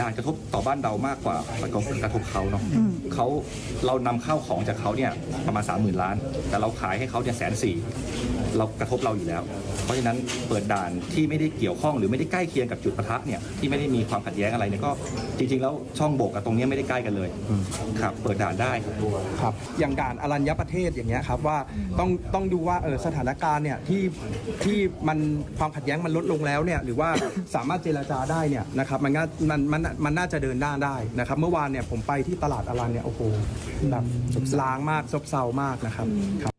ด่านกระทบต่อบ้านเรามากกว่ากระทบกระทบเขาเนาะเขาเรานำเข้าของจากเขาเนี่ยประมาณ3 0,000ล้าน แต่เราขายให้เขาเนี่ยแสนสี่เรากระทบเราอยู่แล้ว เพราะฉะนั้นเปิดด่านที่ไม่ได้เกี่ยวข้องหรือไม่ได้ใกล้เคียงกับจุดปะทะเนี่ยที่ไม่ได้มีความขัดแย้งอะไรเนี่ยก็จริง ๆ แล้วช่องโบกกับตรงเนี้ยไม่ได้ใกล้กันเลยครับเปิดด่านได้ครับครับอย่างด่านอรัญญประเทศอย่างเงี้ยครับว่าต้องต้องดูว่าเออสถานการณ์เนี่ยที่ที่มันความขัดแย้งมันลดลงแล้วเนี่ยหรือว่าสามารถเจรจาได้เนี่ยนะครับมันก็มันมันมันน่าจะเดินหน้าได้นะครับ เมื่อวานเนี่ยผมไปที่ตลาดอรัญเนี่ยโอ้โหแบบล้างมากซบเซามากนะครับครับ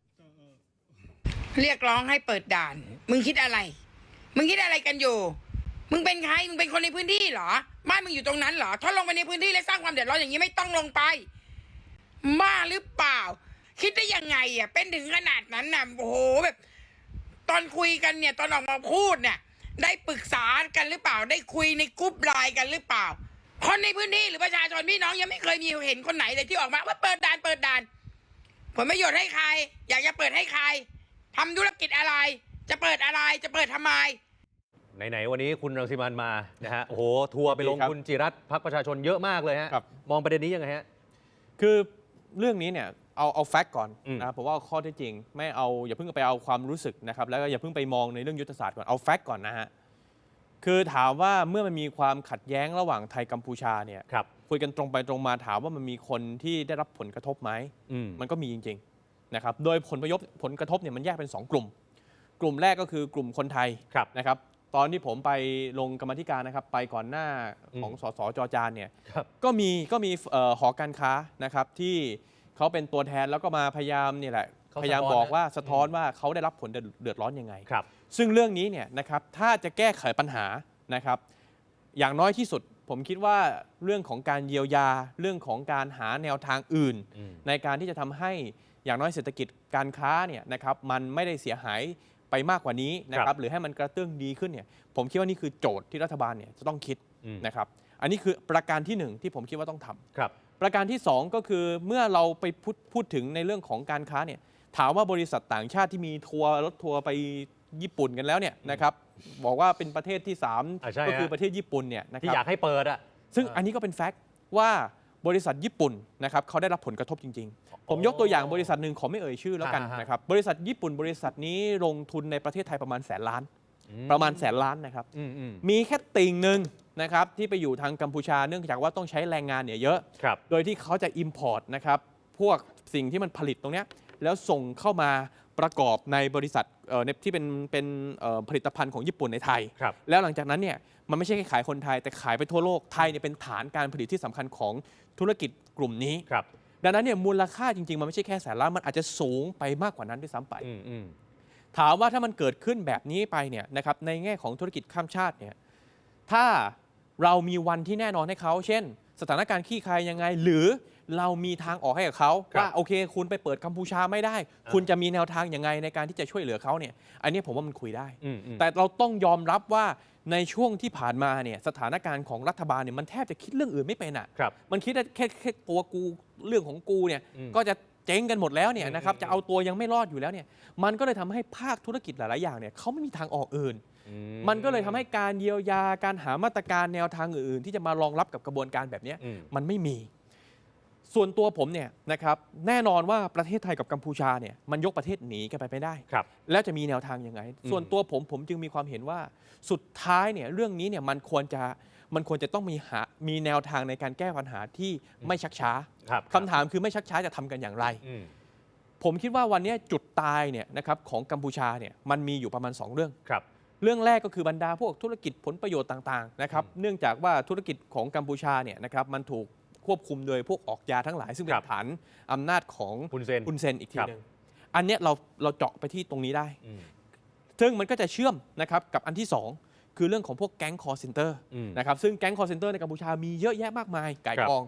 เรียกร้องให้เปิดด่าน มึงคิดอะไร มึงคิดอะไรกันอยู่ มึงเป็นใคร มึงเป็นคนในพื้นที่เหรอบ้านมึงอยู่ตรงนั้นเหรอ ถ้าลงไปในพื้นที่และสร้างความเดือดร้อนอย่างนี้ไม่ต้องลงไปบ้าหรือเปล่า คิดได้ยังไงอะ เป็นถึงขนาดนั้นน่ะ โอ้โหแบบ ตอนคุยกันเนี่ย ตอนออกมาพูดเนี่ย ได้ปรึกษากันหรือเปล่า ได้คุยในกรุ๊ปไลน์กันหรือเปล่า คนในพื้นที่หรือประชาชนพี่น้องยังไม่เคยมีเห็นคนไหนเลยที่ออกมาว่าเปิดด่านเปิดด่านผลประโยชน์ให้ใคร อยากจะเปิดให้ใครทำธุรกิจอะไร จะเปิดอะไรจะเปิดทำไมไหนๆวันนี้คุณรังสิมันมานะฮะโอ้โหทัวร์ไปลงครับคุณจิรัตน์พักประชาชนเยอะมากเลยฮะครับมองประเด็นนี้ยังไงฮะคือเรื่องนี้เนี่ย เอาเอาแฟกต์ก่อนอืม นะครับผมว่าเอาข้อเท็จจริง ไม่เอาอย่าเพิ่งไปเอาความรู้สึกนะครับแล้วก็อย่าเพิ่งไปมองในเรื่องยุทธศาสตร์ก่อนเอาแฟกต์ก่อนนะฮะคือถามว่าเมื่อมันมีความขัดแย้งระหว่างไทยกัมพูชาเนี่ยครับ คุยกันตรงไปตรงมาถามว่ามันมีคนที่ได้รับผลกระทบไหม อืม มันก็มีจริงๆนะครับ โดยผลประโยชน์ผลกระทบเนี่ยมันแยกเป็น 2 กลุ่ม กลุ่มแรกก็คือกลุ่มคนไทยครับนะครับ ตอนที่ผมไปลงกรรมาธิการนะครับ ไปก่อนหน้าอืมของสสจอจานเนี่ย ครับ ก็มีก็มีเอ่อหอการค้านะครับที่ เขาเป็นตัวแทนแล้วก็มาพยายามนี่แหละเขาพยายามสะท้อนบอกนะว่าสะท้อนว่าเขาได้รับผลเดือดร้อนยังไง ครับ ซึ่งเรื่องนี้เนี่ยนะครับถ้าจะแก้ไขปัญหานะครับ อย่างน้อยที่สุด ผมคิดว่าเรื่องของการเยียวยาเรื่องของการหาแนวทางอื่นอืมในการที่จะทำให้อย่างน้อยเศรษฐกิจการค้าเนี่ยนะครับมันไม่ได้เสียหาย ไปมากกว่านี้นะคครัรับบหรือให้มันกระเตื้องดีขึ้นเนี่ยผมคิดว่านี่คือโจทย์ที่รัฐบาลเนี่ยจะต้องคิดอืมนะครับอันนี้คือประการที่หนึ่งที่ผมคิดว่าต้องทำครับ ประการที่ 2 ก็คือเมื่อเราไปพูดพูดถึงในเรื่องของการค้าเนี่ยถามว่าบริษัทต่างชาติที่มีทัวร์รถทัวร์ไปญี่ปุ่นกันแล้วเนี่ยนะครับบอกว่าเป็นประเทศที่อ่าใช่3ก็คือฮะประเทศญี่ปุ่นเนี่ยนะคที่รับอยากให้เปิดอะซึ่งอ่าอันนี้ก็เป็นแฟกต์ว่า บริษัทญี่ปุ่นนะครับเขาได้รับผลกระทบจริง ๆ ผมยกตัวอย่างบริษัทหนึ่งขอไม่เอ่ยชื่อแล้วกันอ่าฮะ นะครับบริษัทญี่ปุ่นบริษัทนี้ลงทุนในประเทศไทยประมาณแสนล้านอืประมาณแสนล้านนะครับ อืมอืมมีแค่ติ่งหนึ่งนะครับที่ไปอยู่ทางกัมพูชาเนื่องจากว่าต้องใช้แรงงานเนี่ยเยอะ ครับ โดยที่เขาจะ Import นะครับ พวกสิ่งที่มันผลิตตรงเนี้ยแล้วส่งเข้ามาประกอบในบริษัทเอ่อในที่เป็นเป็นเอ่อผลิตภัณฑ์ของญี่ปุ่นในไทย ครับ แล้วหลังจากนั้นเนี่ย มันไม่ใช่แค่ขายคนไทย แต่ขายไปทั่วโลกไทยเนี่ยเป็นฐานการผลิตที่สำคัญของธุรกิจกลุ่มนี้ครับดังนั้นเนี่ยมูลค่าจริง ๆ มันไม่ใช่แค่แสนล้านมันอาจจะสูงไปมากกว่านั้นด้วยซ้ำไปอืมอืมถามว่าถ้ามันเกิดขึ้นแบบนี้ไปเนี่ยนะครับในแง่ของธุรกิจข้ามชาติเนี่ยถ้าเรามีวันที่แน่นอนให้เขา เช่น สถานการณ์ขี้คายยังไง หรือเรามีทางออกให้กับเขาครับว่าโอเค คุณไปเปิดกัมพูชาไม่ได้คุณจะมีแนวทางยังไงในการที่จะช่วยเหลือเขาเนี่ยอันนี้ผมว่ามันคุยได้ อืมอืมแต่เราต้องยอมรับว่าในช่วงที่ผ่านมาเนี่ยสถานการณ์ของรัฐบาลเนี่ยมันแทบจะคิดเรื่องอื่นไม่เป็นอะ ครับ มันคิดได้แค่แค่ตัวกูเรื่องของกูเนี่ย อืมก็จะ เจ๊งกันหมดแล้วเนี่ยอืมนะครับอืมจะเอาตัวยังไม่รอดอยู่แล้วเนี่ยมันก็เลยทำให้ภาคธุรกิจหลาย ๆ อย่างเนี่ยเขาไม่มีทางออกอื่น อืมันก็เลยทำให้การเยียวยาการหามาตรการแนวทางอื่น ๆ ที่จะมารองรับกับกระบวนการแบบเนี้ย อืม มันไม่มี ส่วนตัวผมเนี่ยนะครับแน่นอนว่าประเทศไทยกับกัมพูชาเนี่ยมันยกประเทศหนีกันไปไม่ได้ ครับแล้วจะมีแนวทางยังไง อืม ส่วนตัวผมผมจึงมีความเห็นว่าสุดท้ายเนี่ยเรื่องนี้เนี่ยมันควรจะ มันควรจะต้องมีหามีแนวทางในการแก้ปัญหาที่ไม่ชักช้าครับคำถามคือไม่ชักช้าจะทำกันอย่างไร อืมผมคิดว่าวันนี้จุดตายเนี่ยนะครับของกัมพูชาเนี่ยมันมีอยู่ประมาณ 2 เรื่อง ครับ เรื่องแรกก็คือบรรดาพวกธุรกิจผลประโยชน์ต่างๆนะครับเนื่องจากว่าธุรกิจของกัมพูชาเนี่ยนะครับมันถูกควบคุมโดยพวกออกยาทั้งหลาย ซึ่งเป็ครันบ ฐานอำนาจของคุณเซน อุนเซนอีกทีครับ หนึ่งอันเนี้ยเราเราเจาะไปที่ตรงนี้ได้ อืมซึ่งมันก็จะเชื่อมนะครับกับอันที่2 คือเรื่องของพวกแก๊งคอร์เซนเตอร์อืมนะครับซึ่งแก๊งคอร์เซนเตอร์ในกัมพูชามีเยอะแยะมากมายไก่ครับกอง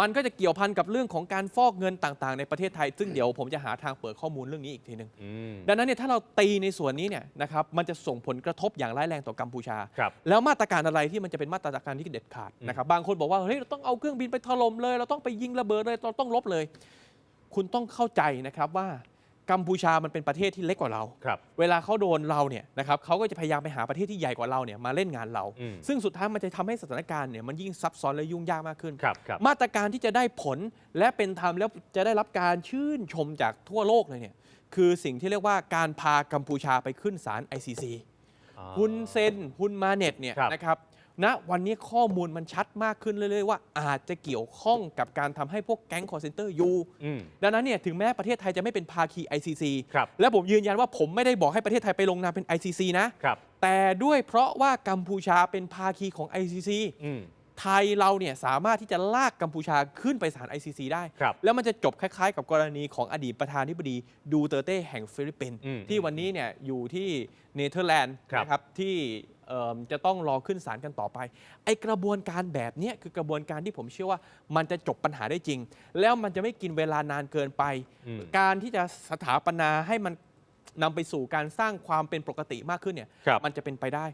มันก็จะเกี่ยวพันกับเรื่องของการฟอกเงินต่างๆ ในประเทศไทย ซึ่งเดี๋ยวผมจะหาทางเปิดข้อมูลเรื่องนี้อีกทีหนึ่งอืมดังนั้นเนี่ยถ้าเราตีในส่วนนี้เนี่ยนะครับมันจะส่งผลกระทบอย่างร้ายแรงต่อกัมพูชาครับแล้วมาตรการอะไรที่มันจะเป็นมาตรการที่เด็ดขาดอืมนะครับบางคนบอกว่าเฮ้ยเราต้องเอาเครื่องบินไปถล่มเลย เราต้องไปยิงระเบิดเลยเราต้องลบเลย คุณต้องเข้าใจนะครับว่า กัมพูชามันเป็นประเทศที่เล็กกว่าเรา ครับ เวลาเขาโดนเราเนี่ยนะครับเขาก็จะพยายามไปหาประเทศที่ใหญ่กว่าเราเนี่ยมาเล่นงานเรา อืม ซึ่งสุดท้ายมันจะทำให้สถานการณ์เนี่ยมันยิ่งซับซ้อนและยุ่งยากมากขึ้น ครับครับ มาตรการที่จะได้ผลและเป็นธรรมแล้วจะได้รับการชื่นชมจากทั่วโลกเลยเนี่ยคือสิ่งที่เรียกว่าการพากัมพูชาไปขึ้นศาล ICC อ่าฮุนเซนฮุนมาเน็ตเนี่ยครับ นะครับ ณวันนี้ข้อมูลมันชัดมากขึ้นเรื่อยๆว่าอาจจะเกี่ยวข้องกับการทำให้พวกแก๊งคอร์เซนเตอร์อยู่อืมดังนั้นเนี่ยถึงแม้ประเทศไทยจะไม่เป็นภาคี ICC ครับและผมยืนยันว่าผมไม่ได้บอกให้ประเทศไทยไปลงนามเป็น ICC นะครับแต่ด้วยเพราะว่ากัมพูชาเป็นภาคีของ ICC อืมไทยเราเนี่ยสามารถที่จะลากกัมพูชาขึ้นไปศาล ICC ได้ครับแล้วมันจะจบคล้ายๆ กับกรณีของอดีตประธานาธิบดีดูเตอร์เต้แห่งฟิลิปปินส์อืมที่วันนี้เนี่ยอยู่ที่เนเธอร์แลนด์ครับนะครับที่เอิ่ม จะต้องรอขึ้นศาลกันต่อไป ไอกระบวนการแบบเนี้ยคือกระบวนการที่ผมเชื่อว่ามันจะจบปัญหาได้จริง แล้วมันจะไม่กินเวลานานเกินไปอืมการที่จะสถาปนาให้มันนำไปสู่การสร้างความเป็นปกติมากขึ้นเนี่ยครับมันจะเป็นไปได้